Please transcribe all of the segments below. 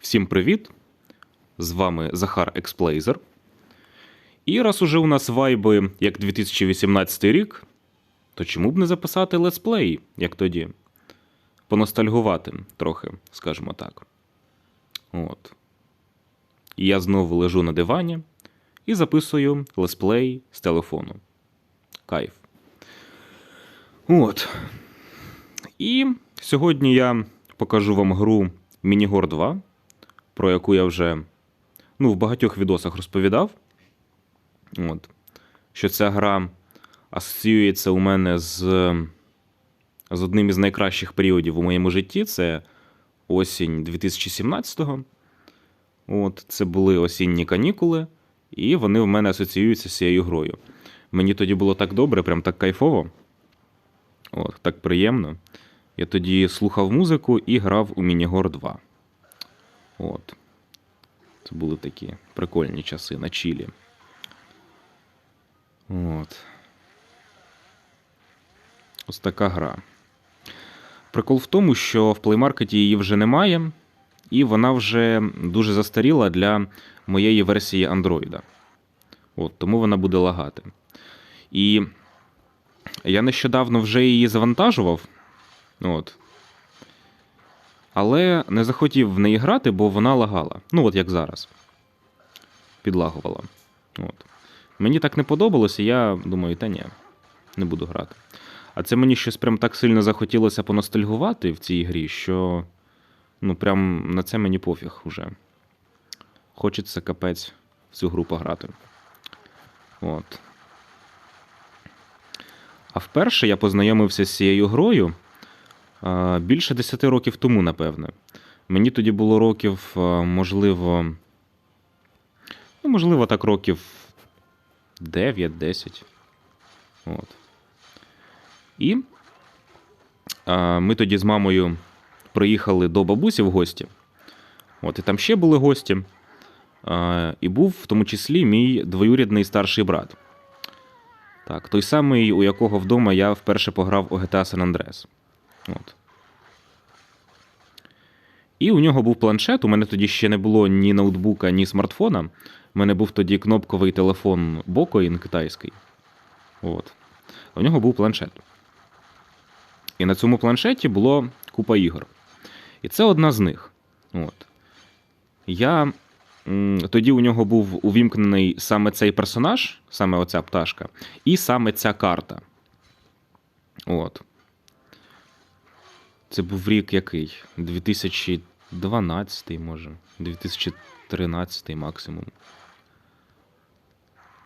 Всім привіт! З вами Захар Експлейзер. І раз уже у нас вайби як 2018 рік, то чому б не записати летсплей, як тоді? Поностальгувати трохи, скажімо так. От. І я знову лежу на дивані і записую летсплей з телефону. Кайф. От. І сьогодні я покажу вам гру Мінігор 2, про яку я вже ну, в багатьох відосах розповідав. От. Що ця гра асоціюється у мене з, з одним із найкращих періодів у моєму житті. Це осінь 2017-го. От, Це були осінні канікули, і вони в мене асоціюються з цією грою. Мені тоді було так добре, прям так кайфово. От, так приємно. Я тоді слухав музику і грав у Мінігор 2. От. Це були такі прикольні часи на чілі. От. Ось така гра. Прикол в тому, що в плеймаркеті її вже немає, і вона вже дуже застаріла для моєї версії Андроїда. От, тому вона буде лагати. І я нещодавно вже її завантажував. От. Але не захотів в неї грати, бо вона лагала. Ну, от як зараз. Підлагувала. От. Мені так не подобалося, я думаю, та ні, не буду грати. А це мені щось прям так сильно захотілося поностальгувати в цій грі, що ну, прям на це мені пофіг уже. Хочеться капець в цю гру пограти. От. А вперше я познайомився з цією грою більше 10 років тому, напевне. Мені тоді було років, можливо, ну, можливо, так років 9-10. От. І ми тоді з мамою приїхали до бабусі в гості. От, і там ще були гості. І був в тому числі мій двоюрідний старший брат. Так, той самий, у якого вдома я вперше пограв у GTA San Andreas. От. І у нього був планшет. У мене тоді ще не було ні ноутбука, ні смартфона. У мене був тоді кнопковий телефон Bokoin китайський. От. У нього був планшет. І на цьому планшеті було купа ігор. І це одна з них. От. Я тоді у нього був увімкнений саме цей персонаж, саме оця пташка, і саме ця карта. От. Це був рік який? 2012, може. 2013 максимум.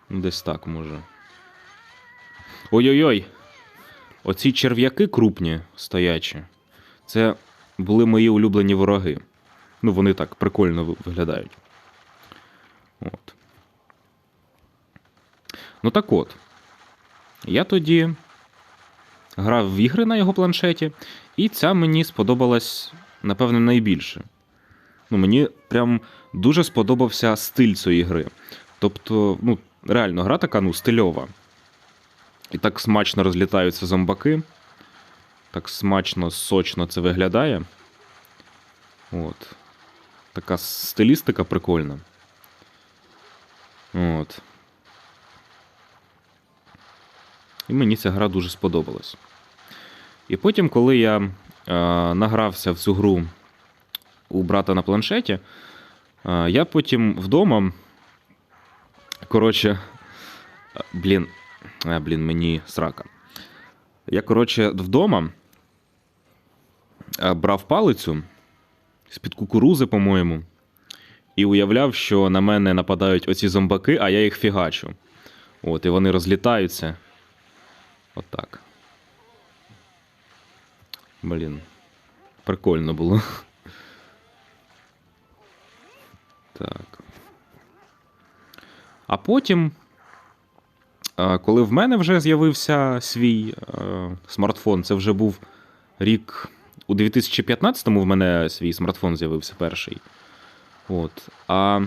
Ну, Десь так може. Ой-ой-ой! Оці черв'яки крупні стоячі. Це були мої улюблені вороги. Ну, вони так прикольно виглядають. От. Ну так от. Я тоді грав в ігри на його планшеті, і ця мені сподобалась, напевне, найбільше. Ну, мені прям дуже сподобався стиль цієї гри. Тобто, ну, реально, гра така ну, стильова. І так смачно розлітаються зомбаки. Так смачно, сочно це виглядає. От. Така стилістика прикольна. От. І мені ця гра дуже сподобалась. І потім, коли я е, награвся в цю гру у брата на планшеті, е, я потім вдома. Коротше, е, блін, а, блін, мені срака. Я, коротше, вдома е, брав палицю з-під кукурузи, по-моєму, і уявляв, що на мене нападають оці зомбаки, а я їх фігачу. От, і вони розлітаються. Отак. Блін. Прикольно було. Так. А потім, е, коли в мене вже з'явився свій е, смартфон, це вже був рік. У 2015-му в мене свій смартфон з'явився перший. От. А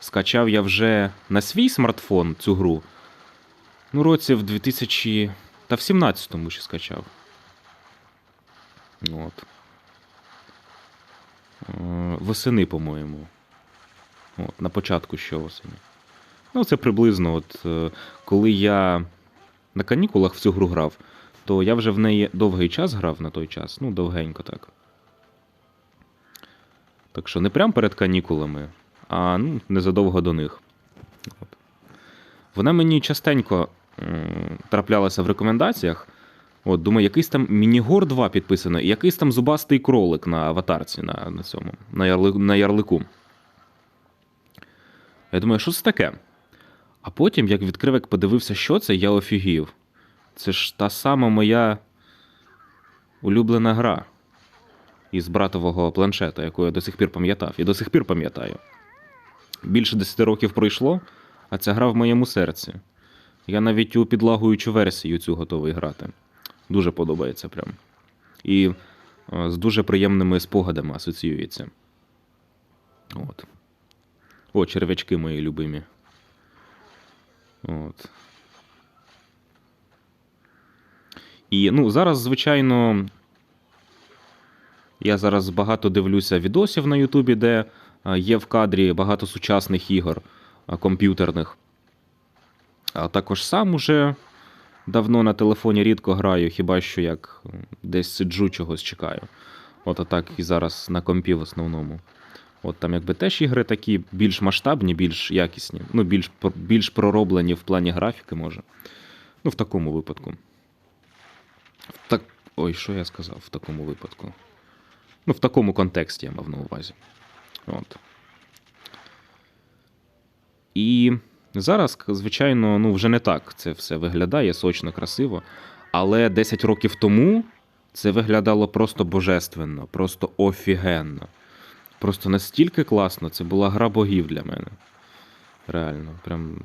скачав я вже на свій смартфон цю гру. Ну, році в 2000. Та в 17-му ще скачав. От. восени, по-моєму. От, На початку ще осені. Ну, це приблизно, от, е, коли я на канікулах в цю гру грав, то я вже в неї довгий час грав на той час. Ну, довгенько так. Так що не прям перед канікулами, а ну, незадовго до них. От. Вона мені частенько м, траплялася в рекомендаціях. От, думаю, якийсь там Мінігор 2 підписано, і якийсь там зубастий кролик на аватарці на, на цьому, на, ярли, на ярлику. Я думаю, що це таке? А потім, як відкрив, як подивився, що це, я офігів. Це ж та сама моя улюблена гра із братового планшета, яку я до сих пір пам'ятав. І до сих пір пам'ятаю. Більше 10 років пройшло, а ця гра в моєму серці. Я навіть у підлагуючу версію цю готовий грати. Дуже подобається прям. І е, з дуже приємними спогадами асоціюється. От. О, черв'ячки мої любимі. От. І ну, зараз, звичайно, я зараз багато дивлюся відосів на Ютубі, де є в кадрі багато сучасних ігор комп'ютерних. А також сам уже давно на телефоні рідко граю, хіба що як десь сиджу чогось чекаю. От так і зараз на компі в основному. От там якби теж ігри такі більш масштабні, більш якісні, ну, більш, більш пророблені в плані графіки, може. Ну, в такому випадку. В Так. Ой, що я сказав в такому випадку? Ну, в такому контексті я мав на увазі. От. І зараз, звичайно, ну, вже не так це все виглядає сочно, красиво. Але 10 років тому це виглядало просто божественно, просто офігенно. Просто настільки класно, це була гра богів для мене. Реально, прям.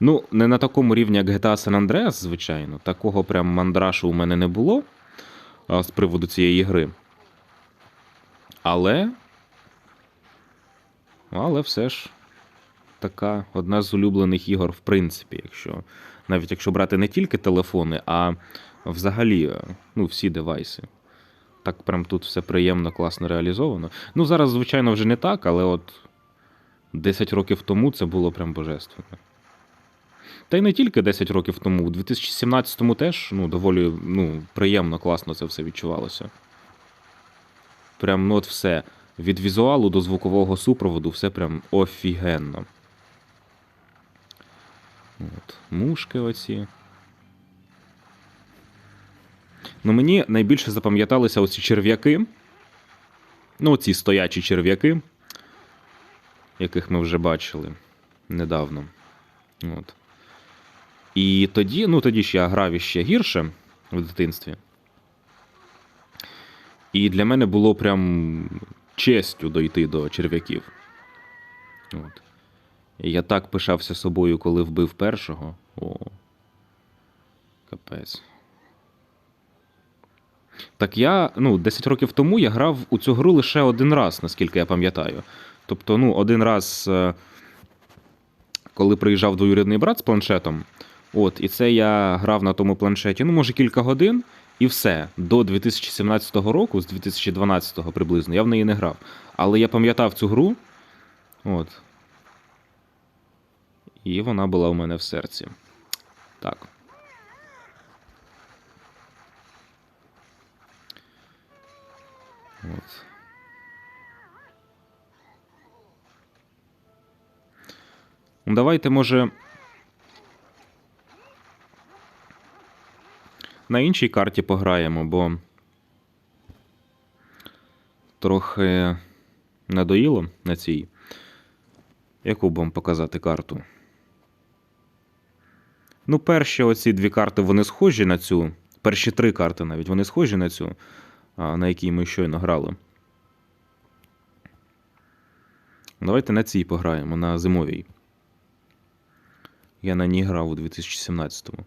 Ну, не на такому рівні, як GTA San Andreas, звичайно. Такого прям мандрашу у мене не було а, з приводу цієї гри. Але. Але все ж така одна з улюблених ігор, в принципі, якщо. Навіть якщо брати не тільки телефони, а взагалі е, ну, всі девайси. Так прям тут все приємно, класно реалізовано. Ну, зараз, звичайно, вже не так, але от 10 років тому це було прям божественно. Та й не тільки 10 років тому, у 2017-му теж ну, доволі ну, приємно, класно це все відчувалося. Прям ну от все. Від візуалу до звукового супроводу все прям офігенно. От, мушки оці. Ну, мені найбільше запам'яталися оці черв'яки. Ну, оці стоячі черв'яки, яких ми вже бачили недавно. От. І тоді, ну тоді ж я грав іще гірше в дитинстві. І для мене було прям честю дойти до черв'яків. От. Я так пишався собою, коли вбив першого. О. Капець. Так я, ну, 10 років тому я грав у цю гру лише один раз, наскільки я пам'ятаю. Тобто, ну, один раз, е, коли приїжджав двоюрідний брат з планшетом, от, і це я грав на тому планшеті, ну, може, кілька годин, і все. До 2017 року, з 2012 приблизно, я в неї не грав. Але я пам'ятав цю гру. От. І вона була у мене в серці. Так. От. Ну, Давайте, може. На іншій карті пограємо, бо трохи надоїло на цій. Яку б вам показати карту? Ну, перші оці дві карти вони схожі на цю. Перші три карти навіть вони схожі на цю, на якій ми щойно грали. Давайте на цій пограємо, на зимовій. Я на ній грав у 2017-му.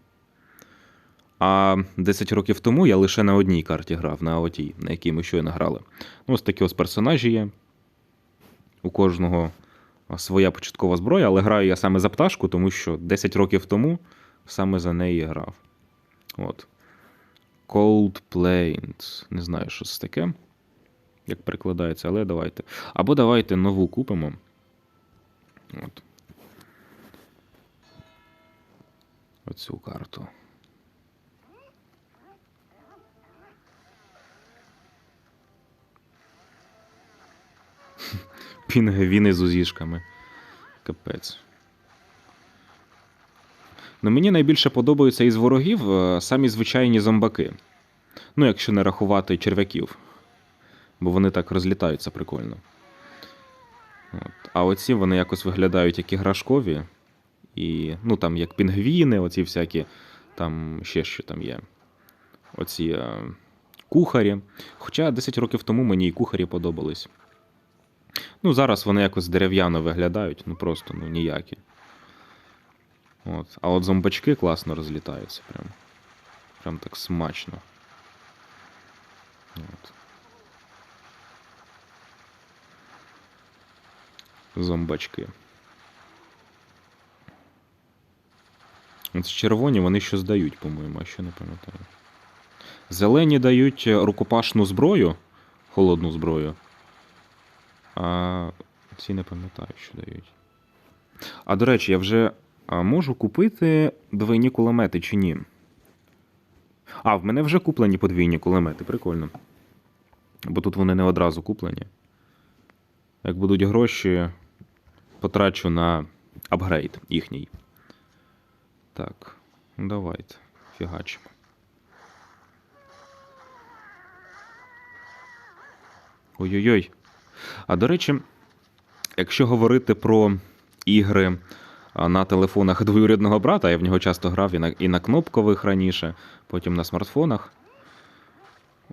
А 10 років тому я лише на одній карті грав, на отій, на якій ми щойно грали. Ну, ось такі ось персонажі є. У кожного своя початкова зброя, але граю я саме за пташку, тому що 10 років тому саме за неї грав. От. Cold Plains. Не знаю, що це таке. як перекладається, але давайте. Або давайте нову купимо. От. Оцю карту. Пінгвіни з узішками. Капець. Ну, мені найбільше подобаються із ворогів е, самі звичайні зомбаки. Ну, якщо не рахувати черв'яків. Бо вони так розлітаються прикольно. От. А оці вони якось виглядають як іграшкові. І, ну, там, як пінгвіни, оці всякі, там ще що там є. Оці е, кухарі. Хоча 10 років тому мені і кухарі подобались. Ну, зараз вони якось дерев'яно виглядають, ну просто ну, ніякі. От. А от зомбачки класно розлітаються. Прям, прям так смачно. От. Зомбачки. От червоні вони щось дають, по-моєму, а що не пам'ятаю. Зелені дають рукопашну зброю, холодну зброю. А ці не пам'ятаю, що дають. А до речі, я вже можу купити двойні кулемети чи ні? А, в мене вже куплені подвійні кулемети, прикольно. Бо тут вони не одразу куплені. Як будуть гроші, потрачу на апгрейд їхній. Так, давайте, фігачимо. Ой-ой-ой. А до речі, якщо говорити про ігри на телефонах двоюрідного брата, я в нього часто грав і на, і на кнопкових раніше, потім на смартфонах.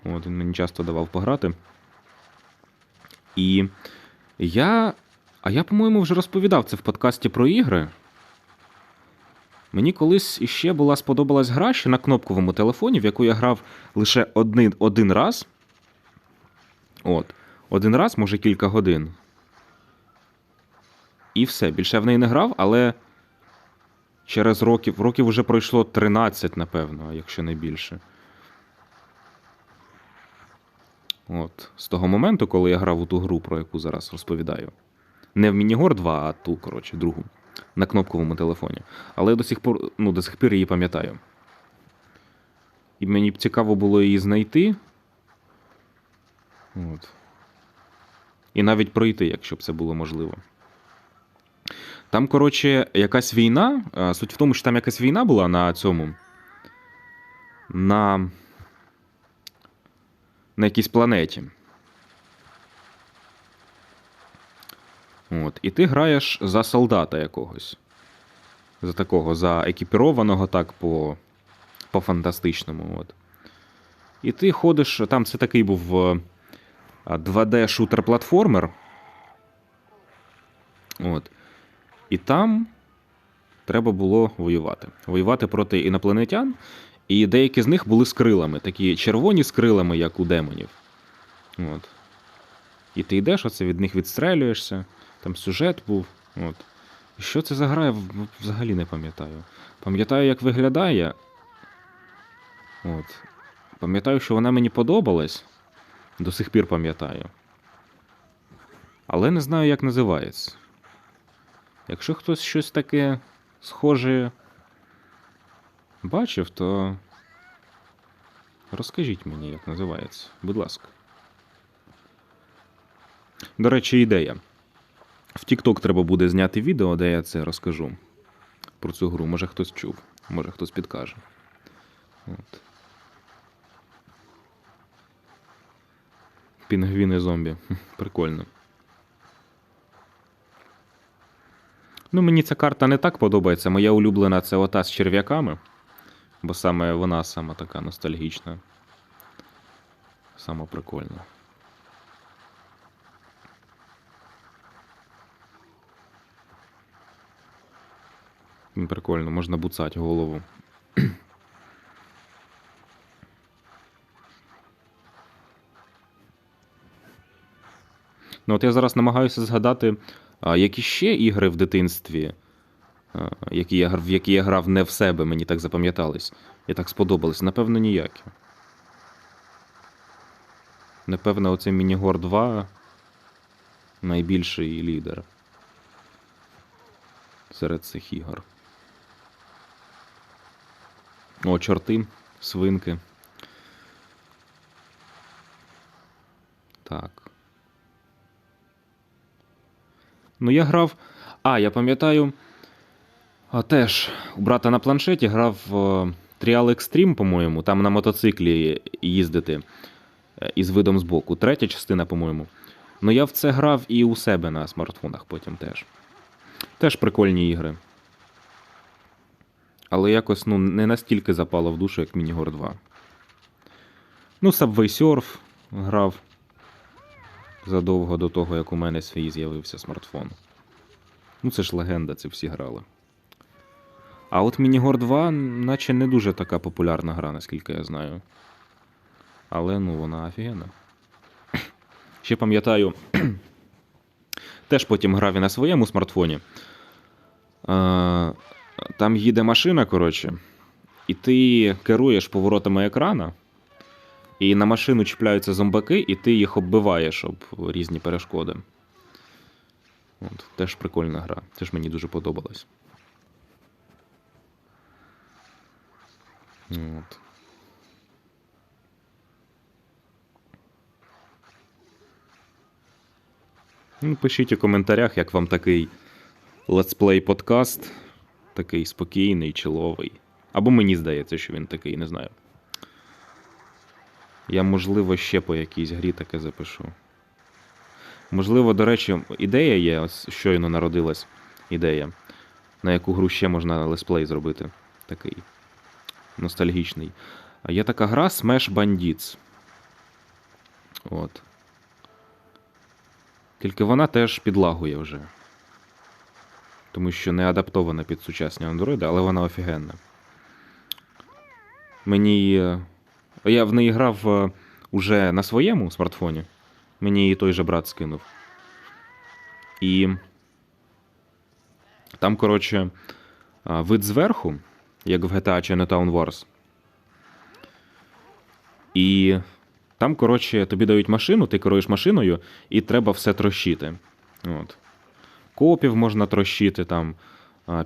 От, він мені часто давав пограти. І я. А я, по-моєму, вже розповідав це в подкасті про ігри. Мені колись іще була сподобалась гра ще на кнопковому телефоні, в яку я грав лише один, один раз. От. Один раз, може, кілька годин. І все. Більше я в неї не грав, але через років. Років вже пройшло 13, напевно, якщо не більше. От. З того моменту, коли я грав у ту гру, про яку зараз розповідаю. Не в Мінігор 2, а ту, коротше, другу. На кнопковому телефоні. Але я до сих пор, ну, до сих пір її пам'ятаю. І мені б цікаво було її знайти. От. І навіть пройти, якщо б це було можливо. Там, коротше, якась війна. Суть в тому, що там якась війна була на цьому. На. На якійсь планеті. От. І ти граєш за солдата якогось. За такого, за екіпірованого, так, по, по фантастичному. От. І ти ходиш. Там це такий був е, 2D-шутер-платформер. От. І там треба було воювати. Воювати проти інопланетян. І деякі з них були з крилами, такі червоні з крилами, як у демонів. От. І ти йдеш, оце від них відстрелюєшся. Там сюжет був. От. І що це за гра, я взагалі не пам'ятаю. Пам'ятаю, як виглядає. От. Пам'ятаю, що вона мені подобалась. До сих пір пам'ятаю. Але не знаю, як називається. Якщо хтось щось таке схоже бачив, то розкажіть мені, як називається. Будь ласка. До речі, ідея. В TikTok треба буде зняти відео, де я це розкажу. Про цю гру. Може хтось чув, може хтось підкаже. От. Пінгвіни зомбі. Прикольно. Ну, мені ця карта не так подобається. Моя улюблена це ота з черв'яками. Бо саме вона сама така ностальгічна. Сама прикольна. Прикольно, можна буцати голову. Ну, от я зараз намагаюся згадати, а, які ще ігри в дитинстві, які я, в які я грав не в себе, мені так запам'ятались. І так сподобались. Напевно, ніякі. Напевно, оце Мінігор 2 найбільший лідер серед цих ігор. О, чорти, свинки. Так. Ну, я грав. А, я пам'ятаю. Теж у брата на планшеті грав в Trial Extreme, по-моєму, там на мотоциклі їздити е, із видом збоку. Третя частина, по-моєму. Ну я в це грав і у себе на смартфонах потім теж. Теж прикольні ігри. Але якось ну, не настільки запало в душу, як Мінігор 2. Ну, Subway Surf грав задовго до того, як у мене свій з'явився смартфон. Ну, це ж легенда, це всі грали. А от Мінігор 2, наче не дуже така популярна гра, наскільки я знаю. Але ну вона офігенна. Ще пам'ятаю, теж потім грав і на своєму смартфоні. Там їде машина, коротше, і ти керуєш поворотами екрана, і на машину чіпляються зомбаки, і ти їх оббиваєш об різні перешкоди. От, Теж прикольна гра. Теж мені дуже подобалось. От. Ну, Пишіть у коментарях, як вам такий летсплей подкаст. Такий спокійний, чиловий. Або мені здається, що він такий, не знаю. Я, можливо, ще по якійсь грі таке запишу. Можливо, до речі, ідея є, ось щойно народилась ідея, на яку гру ще можна летсплей зробити. Такий ностальгічний. Є така гра Smash Bandits. От. Тільки вона теж підлагує вже. Тому що не адаптована під сучасні андроїди, але вона офігенна. Мені. Е, Я в неї грав е, уже на своєму смартфоні. Мені її той же брат скинув. І. Там, коротше, вид зверху, як в GTA Chinatown Wars. І там, коротше, тобі дають машину, ти керуєш машиною, і треба все трощити. От. Копів можна трощити, там,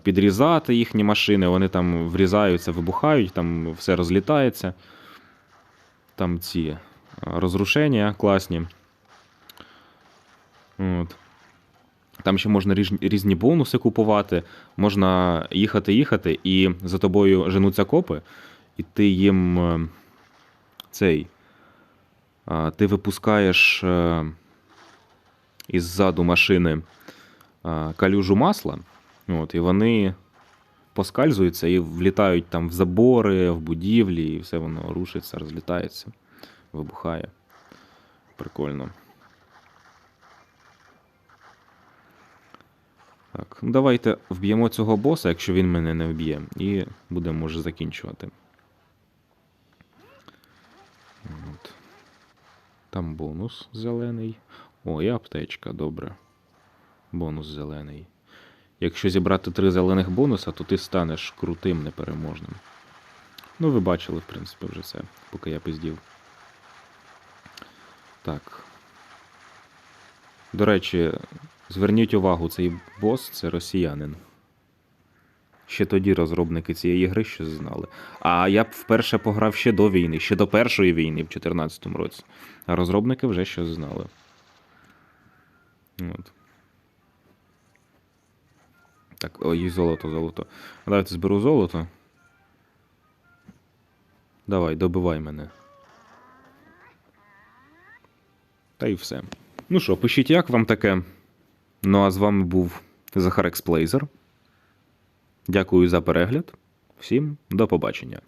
підрізати їхні машини, вони там врізаються, вибухають, там все розлітається. Там ці розрушення класні. От. Там ще можна різні, бонуси купувати, можна їхати, їхати, і за тобою женуться копи, і ти їм е, цей. Ти випускаєш е, іззаду машини калюжу масла, от, і вони поскальзуються і влітають там в забори, в будівлі, і все воно рушиться, розлітається, вибухає. Прикольно. Так, ну давайте вб'ємо цього боса, якщо він мене не вб'є, і будемо може закінчувати. От. Там бонус зелений. О, і аптечка, добре. Бонус зелений. Якщо зібрати три зелених бонуса, то ти станеш крутим непереможним. Ну, ви бачили, в принципі, вже це, поки я пиздів. Так. До речі, зверніть увагу, цей бос це росіянин. Ще тоді розробники цієї гри щось знали. А я б вперше пограв ще до війни, ще до першої війни в 2014 році. А розробники вже щось знали. От. Так, ой, золото, золото. Давайте зберу золото. Давай, добивай мене. Та й все. Ну що, пишіть, як вам таке. Ну а з вами був Захар Експлейзер. Дякую за перегляд. Всім до побачення.